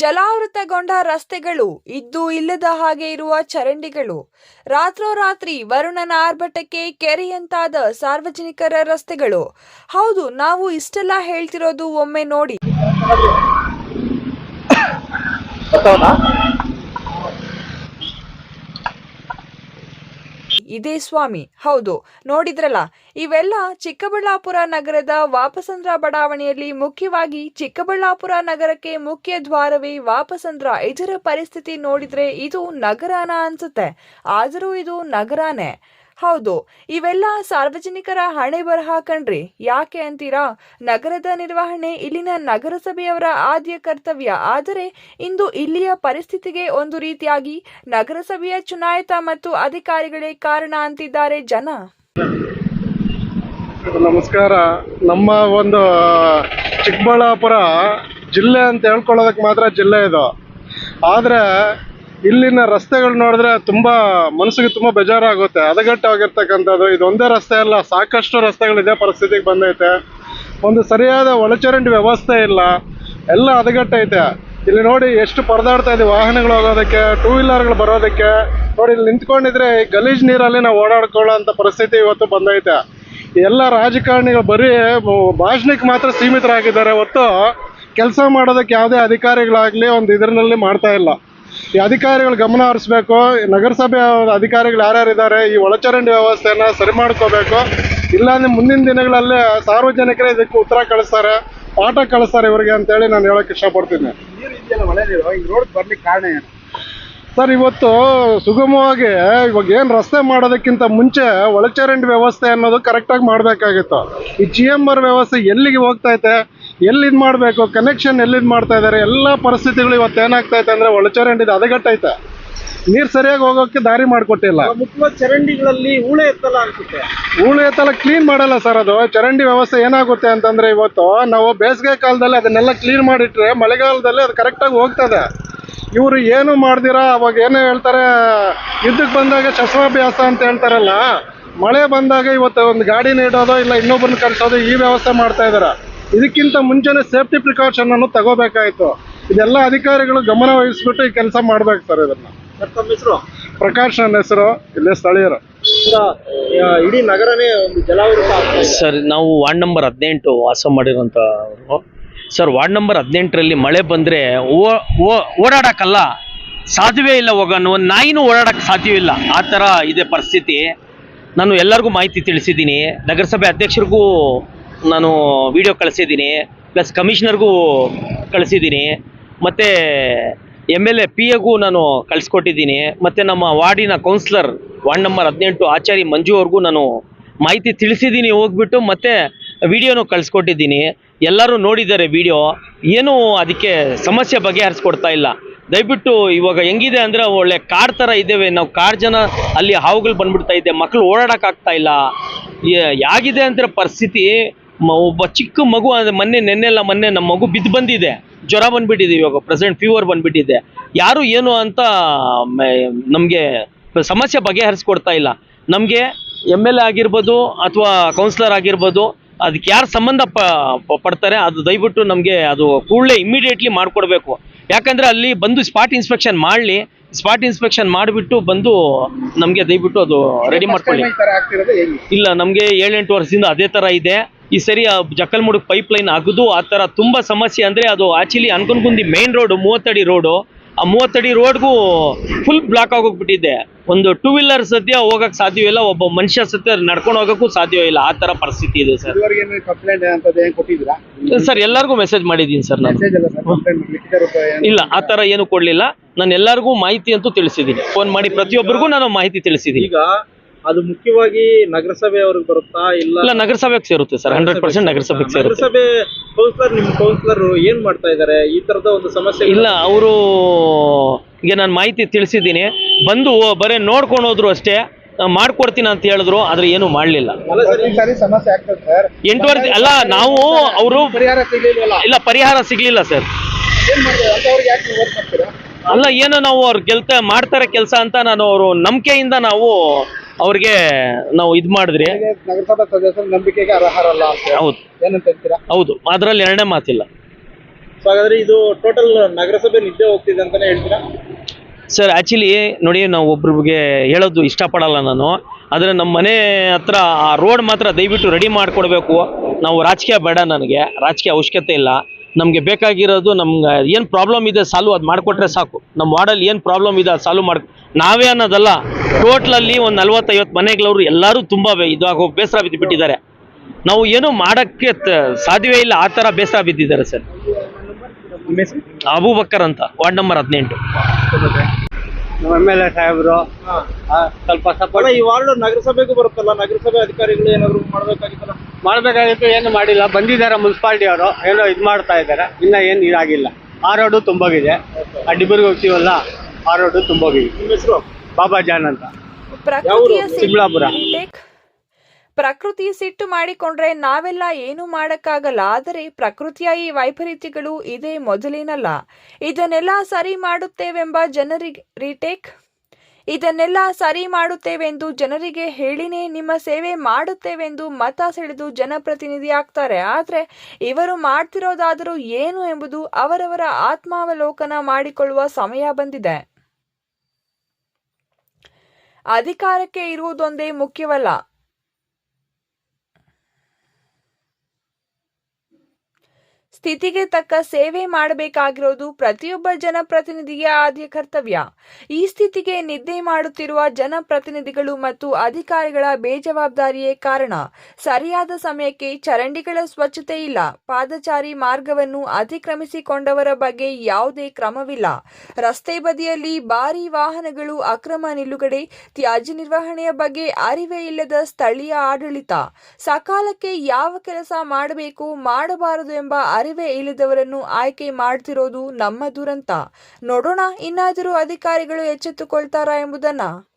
ಜಲಾವೃತಗೊಂಡ ರಸ್ತೆಗಳು ಇದ್ದು ಇಲ್ಲದ ಹಾಗೆ ಇರುವ ಚರಂಡಿಗಳು. ರಾತ್ರೋರಾತ್ರಿ ವರುಣನ ಆರ್ಭಟಕ್ಕೆ ಕೆರೆಯಂತಾದ ಸಾರ್ವಜನಿಕರ ರಸ್ತೆಗಳು. ಹೌದು, ನಾವು ಇಷ್ಟೆಲ್ಲ ಹೇಳ್ತಿರೋದು ಒಮ್ಮೆ ನೋಡಿ. ಇದೇ ಸ್ವಾಮಿ. ಹೌದು. ನೋಡಿದ್ರಲ್ಲ, ಇವೆಲ್ಲ ಚಿಕ್ಕಬಳ್ಳಾಪುರ ನಗರದ ವಾಪಸಂದ್ರ ಬಡಾವಣೆಯಲ್ಲಿ ಮುಖ್ಯವಾಗಿ ಚಿಕ್ಕಬಳ್ಳಾಪುರ ನಗರಕ್ಕೆ ಮುಖ್ಯ ದ್ವಾರವೇ ವಾಪಸಂದ್ರ ಇದರ ಪರಿಸ್ಥಿತಿ ನೋಡಿದ್ರೆ ಇದು ನಗರನ ಅನ್ಸುತ್ತೆ. ಆದರೂ ಇದು ನಗರನೇ. ಹೌದು, ಇವೆಲ್ಲ ಸಾರ್ವಜನಿಕರ ಹಣೆ ಬರಹ ಕಣ್ರಿ. ಯಾಕೆ ಅಂತೀರಾ? ನಗರದ ನಿರ್ವಹಣೆ ಇಲ್ಲಿನ ನಗರಸಭೆಯವರ ಆದ್ಯ ಕರ್ತವ್ಯ. ಆದರೆ ಇಂದು ಇಲ್ಲಿಯ ಪರಿಸ್ಥಿತಿಗೆ ಒಂದು ರೀತಿಯಾಗಿ ನಗರಸಭೆಯ ಚುನಾಯಿತ ಮತ್ತು ಅಧಿಕಾರಿಗಳೇ ಕಾರಣ ಅಂತಿದ್ದಾರೆ ಜನ. ನಮಸ್ಕಾರ. ನಮ್ಮ ಒಂದು, ಚಿಕ್ಕಬಳ್ಳಾಪುರ ಜಿಲ್ಲೆ ಅಂತ ಹೇಳ್ಕೊಳ್ಳೋದಕ್ಕೆ ಮಾತ್ರ ಜಿಲ್ಲೆ ಇದು. ಆದರೆ ಇಲ್ಲಿನ ರಸ್ತೆಗಳು ನೋಡಿದ್ರೆ ತುಂಬ ಮನಸ್ಸಿಗೆ ತುಂಬ ಬೇಜಾರಾಗುತ್ತೆ. ಹದಗೆಟ್ಟಾಗಿರ್ತಕ್ಕಂಥದ್ದು. ಇದೊಂದೇ ರಸ್ತೆ ಅಲ್ಲ, ಸಾಕಷ್ಟು ರಸ್ತೆಗಳು ಇದೇ ಪರಿಸ್ಥಿತಿಗೆ ಬಂದೈತೆ. ಒಂದು ಸರಿಯಾದ ಒಳಚರಂಡಿ ವ್ಯವಸ್ಥೆ ಇಲ್ಲ. ಎಲ್ಲ ಹದಗೆಟ್ಟೈತೆ. ಇಲ್ಲಿ ನೋಡಿ ಎಷ್ಟು ಪರದಾಡ್ತಾ ಇದೆ ವಾಹನಗಳು ಹೋಗೋದಕ್ಕೆ ಟೂ ವೀಲರ್ಗಳು ಬರೋದಕ್ಕೆ. ನೋಡಿ, ಇಲ್ಲಿ ನಿಂತ್ಕೊಂಡಿದ್ರೆ ಗಲೀಜ್ ನೀರಲ್ಲಿ ನಾವು ಓಡಾಡ್ಕೊಳ್ಳೋ ಅಂಥ ಪರಿಸ್ಥಿತಿ ಇವತ್ತು ಬಂದೈತೆ. ಎಲ್ಲ ರಾಜಕಾರಣಿಗಳು ಬರೀ ಭಾಷಣಕ್ಕೆ ಮಾತ್ರ ಸೀಮಿತರಾಗಿದ್ದಾರೆ. ಹೊತ್ತು ಕೆಲಸ ಮಾಡೋದಕ್ಕೆ ಯಾವುದೇ ಅಧಿಕಾರಿಗಳಾಗಲಿ ಒಂದು ಇದರಲ್ಲಿ ಮಾಡ್ತಾ ಇಲ್ಲ. ಈ ಅಧಿಕಾರಿಗಳು ಗಮನ ಹರಿಸ್ಬೇಕು. ನಗರಸಭೆ ಅಧಿಕಾರಿಗಳು ಯಾರ್ಯಾರಿದ್ದಾರೆ ಈ ಒಳಚರಂಡಿ ವ್ಯವಸ್ಥೆಯನ್ನು ಸರಿ ಮಾಡ್ಕೋಬೇಕು. ಇಲ್ಲಾಂದ್ರೆ ಮುಂದಿನ ದಿನಗಳಲ್ಲಿ ಸಾರ್ವಜನಿಕರೇ ಇದಕ್ಕೆ ಉತ್ತರ ಕಳಿಸ್ತಾರೆ ಪಾಠ ಕಳಿಸ್ತಾರೆ ಇವರಿಗೆ ಅಂತೇಳಿ ನಾನು ಹೇಳೋಕೆ ಇಷ್ಟಪಡ್ತೀನಿ. ನೀರು ಇದೆಯಲ್ಲ ಮಳೆ ನೀರು ಈಗ ರೋಡ್ ಬರ್ಲಿಕ್ಕೆ ಕಾರಣ ಏನು? ಸರ್ ಇವತ್ತು ಸುಗಮವಾಗಿ ಇವಾಗ ಏನು ರಸ್ತೆ ಮಾಡೋದಕ್ಕಿಂತ ಮುಂಚೆ ಒಳಚರಂಡಿ ವ್ಯವಸ್ಥೆ ಅನ್ನೋದು ಕರೆಕ್ಟಾಗಿ ಮಾಡಬೇಕಾಗಿತ್ತು. ಈ ಜಿ ಎಂ ಆರ್ ವ್ಯವಸ್ಥೆ ಎಲ್ಲಿಗೆ ಹೋಗ್ತೈತೆ ಎಲ್ಲಿ ಇದು ಮಾಡಬೇಕು? ಕನೆಕ್ಷನ್ ಎಲ್ಲಿದು ಮಾಡ್ತಾ ಇದ್ದಾರೆ ಎಲ್ಲ ಪರಿಸ್ಥಿತಿಗಳು ಇವತ್ತು ಏನಾಗ್ತಾ ಏನಾಗ್ತೈತೆ ಅಂದರೆ ಒಳಚರಂಡಿದು ಹದಗೆಟ್ಟೈತೆ ನೀರು ಸರಿಯಾಗಿ ಹೋಗೋಕ್ಕೆ ದಾರಿ ಮಾಡಿಕೊಟ್ಟಿಲ್ಲ. ಮುಖ್ಯವಾಗಿ ಚರಂಡಿಗಳಲ್ಲಿ ಹೂಳೆ ಎತ್ತಲ ಅನ್ಸುತ್ತೆ. ಹೂಳೆ ಎತ್ತಲ್ಲ ಕ್ಲೀನ್ ಮಾಡಲ್ಲ ಸರ್ ಅದು. ಚರಂಡಿ ವ್ಯವಸ್ಥೆ ಏನಾಗುತ್ತೆ ಅಂತಂದ್ರೆ ಇವತ್ತು ನಾವು ಬೇಸಿಗೆ ಕಾಲದಲ್ಲಿ ಅದನ್ನೆಲ್ಲ ಕ್ಲೀನ್ ಮಾಡಿಟ್ರೆ ಮಳೆಗಾಲದಲ್ಲಿ ಅದು ಕರೆಕ್ಟಾಗಿ ಹೋಗ್ತದೆ ಇವರು ಏನು ಮಾಡ್ದಿರಾ? ಅವಾಗ ಏನು ಹೇಳ್ತಾರೆ ಯುದ್ಧಕ್ಕೆ ಬಂದಾಗ ಶಸ್ತ್ರಾಭ್ಯಾಸ ಅಂತ ಹೇಳ್ತಾರಲ್ಲ ಮಳೆ ಬಂದಾಗ ಇವತ್ತು ಒಂದು ಗಾಡಿ ನೀಡೋದು ಇಲ್ಲ ಇನ್ನೊಬ್ಬರನ್ನ ಕರೆಸೋದು ಈ ವ್ಯವಸ್ಥೆ ಮಾಡ್ತಾ ಇದ್ದಾರೆ ಇದಕ್ಕಿಂತ ಮುಂಚೆನೆ ಸೇಫ್ಟಿ ಪ್ರಿಕಾಷನ್ ಅನ್ನು ತಗೋಬೇಕಾಯ್ತು. ಇದೆಲ್ಲ ಅಧಿಕಾರಿಗಳು ಗಮನ ವಹಿಸ್ಬಿಟ್ಟು ಈ ಕೆಲಸ ಮಾಡ್ಬೇಕು ಸರ್ ಇದನ್ನ. ಸರ್ ತಮ್ಮ ಹೆಸರು? ಪ್ರಕಾಶ್ ನನ್ನ ಹೆಸರು ಇಲ್ಲೇ ಸ್ಥಳೀಯರು. ಇಡೀ ನಗರನೇ ಒಂದು ಜಲಾವೃತ ಆಗ್ತಾ ಇದೆ. ಸರ್ ನಾವು ವಾರ್ಡ್ ನಂಬರ್ ಹದಿನೆಂಟು ವಾಸ ಮಾಡಿರೋಂಥವ್ರು ಸರ್ ವಾರ್ಡ್ ನಂಬರ್ ಹದಿನೆಂಟರಲ್ಲಿ ಮಳೆ ಬಂದರೆ ಓಡಾಡಕ್ಕಲ್ಲ ಸಾಧ್ಯವೇ ಇಲ್ಲ ಹೋಗೋಣ ಒಂದು ನಾಯಿನೂ ಓಡಾಡಕ್ಕೆ ಸಾಧ್ಯವಿಲ್ಲ ಆ ಥರ ಇದೆ ಪರಿಸ್ಥಿತಿ. ನಾನು ಎಲ್ಲರಿಗೂ ಮಾಹಿತಿ ತಿಳಿಸಿದ್ದೀನಿ. ನಗರಸಭೆ ಅಧ್ಯಕ್ಷರಿಗೂ ನಾನು ವಿಡಿಯೋ ಕಳಿಸಿದ್ದೀನಿ ಪ್ಲಸ್ ಕಮಿಷನರ್ಗೂ ಕಳಿಸಿದ್ದೀನಿ, ಮತ್ತು ಎಂ ಎಲ್ ಎ ಪಿ ಎಗೂ ನಾನು ಕಳಿಸ್ಕೊಟ್ಟಿದ್ದೀನಿ, ಮತ್ತು ನಮ್ಮ ವಾರ್ಡಿನ ಕೌನ್ಸಿಲರ್ ವಾರ್ಡ್ ನಂಬರ್ ಹದಿನೆಂಟು ಆಚಾರಿ ಮಂಜು ಅವ್ರಿಗೂ ನಾನು ಮಾಹಿತಿ ತಿಳಿಸಿದ್ದೀನಿ ಹೋಗ್ಬಿಟ್ಟು, ಮತ್ತು ವಿಡಿಯೋನು ಕಳಿಸ್ಕೊಟ್ಟಿದ್ದೀನಿ. ಎಲ್ಲರೂ ನೋಡಿದ್ದಾರೆ ವಿಡಿಯೋ ಏನೂ ಅದಕ್ಕೆ ಸಮಸ್ಯೆ ಬಗೆಹರಿಸ್ಕೊಡ್ತಾ ಇಲ್ಲ. ದಯವಿಟ್ಟು ಇವಾಗ ಹೆಂಗಿದೆ ಅಂದರೆ ಒಳ್ಳೆ ಕಾರ್ ಥರ ಇದ್ದೇವೆ, ನಾವು ಕಾರ್ ಜನ ಅಲ್ಲಿ ಹಾವುಗಳು ಬಂದ್ಬಿಡ್ತಾ ಇದೆ ಮಕ್ಕಳು ಓಡಾಡೋಕ್ಕಾಗ್ತಾ ಇಲ್ಲ. ಯಾಗಿದೆ ಅಂದರೆ ಪರಿಸ್ಥಿತಿ ಒಬ್ಬ ಚಿಕ್ಕ ಮಗು ಅಂದ್ರೆ ಮೊನ್ನೆ ನೆನ್ನೆಲ್ಲ ಮೊನ್ನೆ ನಮ್ಮ ಮಗು ಬಿದ್ದು ಬಂದಿದೆ. ಜ್ವರ ಬಂದ್ಬಿಟ್ಟಿದೆ ಇವಾಗ ಪ್ರೆಸೆಂಟ್ ಫೀವರ್ ಬಂದ್ಬಿಟ್ಟಿದೆ. ಯಾರು ಏನು ಅಂತ ನಮಗೆ ಸಮಸ್ಯೆ ಬಗೆಹರಿಸ್ಕೊಡ್ತಾ ಇಲ್ಲ. ನಮಗೆ ಎಂ ಎಲ್ ಎ ಆಗಿರ್ಬೋದು ಅಥವಾ ಕೌನ್ಸಿಲರ್ ಆಗಿರ್ಬೋದು ಅದಕ್ಕೆ ಯಾರು ಸಂಬಂಧ ಪ ಪಡ್ತಾರೆ ಅದು ದಯವಿಟ್ಟು ನಮಗೆ ಅದು ಕೂಡಲೇ ಇಮಿಡಿಯೇಟ್ಲಿ ಮಾಡಿಕೊಡ್ಬೇಕು. ಯಾಕಂದರೆ ಅಲ್ಲಿ ಬಂದು ಸ್ಪಾಟ್ ಇನ್ಸ್ಪೆಕ್ಷನ್ ಮಾಡಲಿ ಸ್ಪಾಟ್ ಇನ್ಸ್ಪೆಕ್ಷನ್ ಮಾಡಿಬಿಟ್ಟು ಬಂದು ನಮಗೆ ದಯವಿಟ್ಟು ಅದು ರೆಡಿ ಮಾಡ್ಕೊಳ್ಳಿ. ತರ ಇಲ್ಲ ನಮಗೆ ಏಳೆಂಟು ವರ್ಷದಿಂದ ಅದೇ ಥರ ಇದೆ. ಈ ಸರಿ ಆ ಜಕ್ಕಲ್ಮುಡುಗ್ ಪೈಪ್ ಲೈನ್ ಅಗದು ಆ ಥರ ತುಂಬ ಸಮಸ್ಯೆ ಅಂದರೆ ಅದು ಆ್ಯಕ್ಚುಲಿ ಅನ್ಕೊಂಡ್ಗುಂದಿ ಮೇನ್ ರೋಡು ಮೂವತ್ತಡಿ ರೋಡು ಆ ಮೂವತ್ತಡಿ ರೋಡ್ಗೂ ಫುಲ್ ಬ್ಲಾಕ್ ಆಗೋಗ್ಬಿಟ್ಟಿದೆ. ಒಂದು ಟೂ ವೀಲರ್ ಸದ್ಯ ಹೋಗಕ್ಕೆ ಸಾಧ್ಯವಿಲ್ಲ ಒಬ್ಬ ಮನುಷ್ಯ ಸದ್ಯ ನಡ್ಕೊಂಡು ಹೋಗೋಕ್ಕೂ ಸಾಧ್ಯವಿಲ್ಲ ಆ ಥರ ಪರಿಸ್ಥಿತಿ ಇದೆ ಸರ್. ಸರ್ ಎಲ್ಲರಿಗೂ ಮೆಸೇಜ್ ಮಾಡಿದ್ದೀನಿ ಸರ್ ನಾನು. ಮೆಸೇಜ್ ಅಲ್ಲ ಸರ್ ಕಂಪ್ಲೇಂಟ್ ಲಿಖಿತ ಇಲ್ಲ ಆ ಥರ ಏನು ಕೊಡಲಿಲ್ಲ. ನಾನು ಎಲ್ಲರಿಗೂ ಮಾಹಿತಿ ಅಂತೂ ತಿಳಿಸಿದ್ದೀನಿ. ಫೋನ್ ಮಾಡಿ ಪ್ರತಿಯೊಬ್ಬರಿಗೂ ನಾನು ಮಾಹಿತಿ ತಿಳಿಸಿದ್ದೀನಿ. ಈಗ ಅದು ಮುಖ್ಯವಾಗಿ ನಗರಸಭೆ ಅವ್ರಿಗೆ ಬರುತ್ತಾ ಇಲ್ಲ? ಇಲ್ಲ ನಗರಸಭೆಗೆ ಸೇರುತ್ತೆ ಸರ್ ಹಂಡ್ರೆಡ್ ಪರ್ಸೆಂಟ್ ನಗರಸಭೆಗೆ ಸೇರುತ್ತೆ. ನಗರಸಭೆ ಕೌನ್ಸಿಲರ್ ನಿಮ್ ಕೌನ್ಸಿಲರ್ ಏನ್ ಮಾಡ್ತಾ ಇದ್ದಾರೆ ಈ ತರದ ಒಂದು ಸಮಸ್ಯೆ ಇಲ್ಲ ಅವರು ಈಗ ನಾನು ಮಾಹಿತಿ ತಿಳಿಸಿದ್ದೀನಿ. ಬಂದು ಬರೀ ನೋಡ್ಕೊಂಡು ಹೋದ್ರು ಅಷ್ಟೇ ಆ, ಮಾಡ್ಕೊಡ್ತೀನಿ ಅಂತ ಹೇಳಿದ್ರು ಆದ್ರೆ ಏನು ಮಾಡಲಿಲ್ಲ. ಅಲ್ಲ ಸರ್ ಈ ಸಾರಿ ಸಮಸ್ಯೆ ಆಗ್ತದೆ ಸರ್. ಎಂಟು ವರ್ಷ ಅಲ್ಲ ನಾವು ಅವರು ಪರಿಹಾರ ಸಿಗ್ಲಿಲ್ವಲ್ಲ? ಇಲ್ಲ ಪರಿಹಾರ ಸಿಗ್ಲಿಲ್ಲ ಸರ್. ಏನ್ ಮಾಡ್ತಾರೆ? ಅಂತವ್ರಿಗೆ ಯಾಕೆ ನೀವು ಓಟ್ ಮಾಡ್ತೀರಾ? ಅಲ್ಲ ಏನೋ ನಾವು ಅವ್ರು ಗೆಲ್ತ ಮಾಡ್ತಾರೆ ಕೆಲಸ ಅಂತ ನಾನು ಅವರು ನಂಬಿಕೆಯಿಂದ ನಾವು ಅವ್ರಿಗೆ ನಾವು ಇದು ಮಾಡಿದ್ರಿ. ನಗರಸಭಾ ಸದಸ್ಯರು ನಂಬಿಕೆಗೆ ಅರ್ಹರಲ್ಲ ಅಂತ ಹೌದು. ಏನಂತ ಹೇಳ್ತೀರಾ? ಹೌದು. ಅದರಲ್ಲಿ ಎರಡನೇ ಮಾತಿಲ್ಲ. ಸೊ ಹಾಗಾದ್ರೆ ಇದು ಟೋಟಲ್ ನಗರಸಭೆ ನಿದ್ದೆ ಹೋಗ್ತಿದೆ ಅಂತಾನೆ ಹೇಳ್ತೀರಾ? ಸರ್ ಆ್ಯಕ್ಚುಲಿ ನೋಡಿ ನಾವು ಒಬ್ರಿಗೆ ಹೇಳೋದು ಇಷ್ಟಪಡಲ್ಲ ನಾನು. ಆದರೆ ನಮ್ಮ ಮನೆ ಹತ್ರ ಆ ರೋಡ್ ಮಾತ್ರ ದಯವಿಟ್ಟು ರೆಡಿ ಮಾಡಿಕೊಡ್ಬೇಕು. ನಾವು ರಾಜಕೀಯ ಬೇಡ ನನಗೆ. ರಾಜಕೀಯ ಅವಶ್ಯಕತೆ ಇಲ್ಲ. ನಮಗೆ ಬೇಕಾಗಿರೋದು ನಮ್ಗೆ ಏನು ಪ್ರಾಬ್ಲಮ್ ಇದೆ ಸಾಲ್ವ್ ಅದು ಮಾಡಿಕೊಟ್ರೆ ಸಾಕು. ನಮ್ಮ ವಾರ್ಡಲ್ಲಿ ಏನು ಪ್ರಾಬ್ಲಮ್ ಇದೆ ಅದು ಸಾಲ್ವ್ ಮಾಡಿ ನಾವೇ ಅನ್ನೋದಲ್ಲ ಟೋಟ್ಲಲ್ಲಿ ಒಂದು ನಲ್ವತ್ತೈವತ್ತು ಮನೆಗಳವರು ಎಲ್ಲರೂ ತುಂಬ ಇದಾಗೋ ಬೇಸರ ಬಿದ್ದು ಬಿಟ್ಟಿದ್ದಾರೆ ನಾವು ಏನು ಮಾಡೋಕ್ಕೆ ಸಾಧ್ಯವೇ ಇಲ್ಲ ಆ ಥರ ಬೇಸರ ಬಿದ್ದಿದ್ದಾರೆ ಸರ್? ಅಬೂಬಕ್ಕರ್ ಅಂತ ವಾರ್ಡ್ ನಂಬರ್ ಹದಿನೆಂಟು. ನಮ್ಮ ಎಂ ಎಲ್ ಎ ಸಾಹೇಬರು ಸ್ವಲ್ಪ ಅಲ್ಲ ಸಪೋರ್ಟ್ ಈ ವಾರ್ಡ್ ನಗರಸಭೆಗೂ ಬರುತ್ತಲ್ಲ ನಗರಸಭೆ ಅಧಿಕಾರಿಗಳು ಏನಾದ್ರು ಮಾಡ್ಬೇಕಾಗಿತ್ತಲ್ಲ? ಮಾಡಬೇಕಾಗಿತ್ತು ಏನು ಮಾಡಿಲ್ಲ. ಬಂದಿದ್ದಾರೆ ಮುನ್ಸಿಪಾಲ್ಟಿ ಅವರು ಏನೋ ಇದು ಮಾಡ್ತಾ ಇದ್ದಾರೆ. ಇನ್ನ ಏನು ಇದಾಗಿಲ್ಲ. ಆ ರೋಡು ತುಂಬೋಗಿದೆ. ಆ ಡಿಬ್ರಿಗೆ ಹೋಗ್ತೀವಲ್ಲ ಆ ರೋಡು ತುಂಬೋಗಿದೆ. ನಿಮ್ಮ ಹೆಸರು? ಬಾಬಾ ಜಾನ್ ಅಂತ. ಪ್ರಕೃತಿಯ ಚಿಕ್ಕಬಳ್ಳಾಪುರ. ಪ್ರಕೃತಿ ಸಿಟ್ಟು ಮಾಡಿಕೊಂಡ್ರೆ ನಾವೆಲ್ಲ ಏನು ಮಾಡಕ್ಕಾಗಲ್ಲ, ಆದರೆ ಪ್ರಕೃತಿಯ ಈ ವೈಪರೀತ್ಯಗಳು ಇದೇ ಮೊದಲಿನಲ್ಲ. ಇದನ್ನೆಲ್ಲ ಸರಿ ಮಾಡುತ್ತೇವೆಂಬ ಜನರಿಗೆ ರೀಟೇಕ್ ಇದನ್ನೆಲ್ಲ ಸರಿ ಮಾಡುತ್ತೇವೆಂದು ಜನರಿಗೆ ಹೇಳಿನೇ ನಿಮ್ಮ ಸೇವೆ ಮಾಡುತ್ತೇವೆಂದು ಮತ ಸೆಳೆದು ಜನಪ್ರತಿನಿಧಿ ಆಗ್ತಾರೆ. ಆದರೆ ಇವರು ಮಾಡ್ತಿರೋದಾದರೂ ಏನು ಎಂಬುದು ಅವರವರ ಆತ್ಮಾವಲೋಕನ ಮಾಡಿಕೊಳ್ಳುವ ಸಮಯ ಬಂದಿದೆ. ಅಧಿಕಾರಕ್ಕೆ ಇರುವುದೊಂದೇ ಮುಖ್ಯವಲ್ಲ. ಸ್ಥಿತಿಗೆ ತಕ್ಕ ಸೇವೆ ಮಾಡಬೇಕಾಗಿರೋದು ಪ್ರತಿಯೊಬ್ಬ ಜನಪ್ರತಿನಿಧಿಯ ಆದ್ಯ ಕರ್ತವ್ಯ. ಈ ಸ್ಥಿತಿಗೆ ನಿದ್ದೆ ಮಾಡುತ್ತಿರುವ ಜನಪ್ರತಿನಿಧಿಗಳು ಮತ್ತು ಅಧಿಕಾರಿಗಳ ಬೇಜವಾಬ್ದಾರಿಯೇ ಕಾರಣ. ಸರಿಯಾದ ಸಮಯಕ್ಕೆ ಚರಂಡಿಗಳ ಸ್ವಚ್ಛತೆ ಇಲ್ಲ. ಪಾದಚಾರಿ ಮಾರ್ಗವನ್ನು ಅತಿಕ್ರಮಿಸಿಕೊಂಡವರ ಬಗ್ಗೆ ಯಾವುದೇ ಕ್ರಮವಿಲ್ಲ. ರಸ್ತೆ ಬದಿಯಲ್ಲಿ ಭಾರಿ ವಾಹನಗಳು ಅಕ್ರಮ ನಿಲುಗಡೆ, ತ್ಯಾಜ್ಯ ನಿರ್ವಹಣೆಯ ಬಗ್ಗೆ ಅರಿವೇ ಇಲ್ಲದ ಸ್ಥಳೀಯ ಆಡಳಿತ. ಸಕಾಲಕ್ಕೆ ಯಾವ ಕೆಲಸ ಮಾಡಬೇಕು, ಮಾಡಬಾರದು ಎಂಬ ಅರಿವೇ ಇಲ್ಲದವರನ್ನು ಆಯ್ಕೆ ಮಾಡ್ತಿರೋದು ನಮ್ಮ ದುರಂತ. ನೋಡೋಣ ಇನ್ನಾದರೂ ಅಧಿಕಾರಿಗಳು ಎಚ್ಚೆತ್ತುಕೊಳ್ತಾರಾ ಎಂಬುದನ್ನ.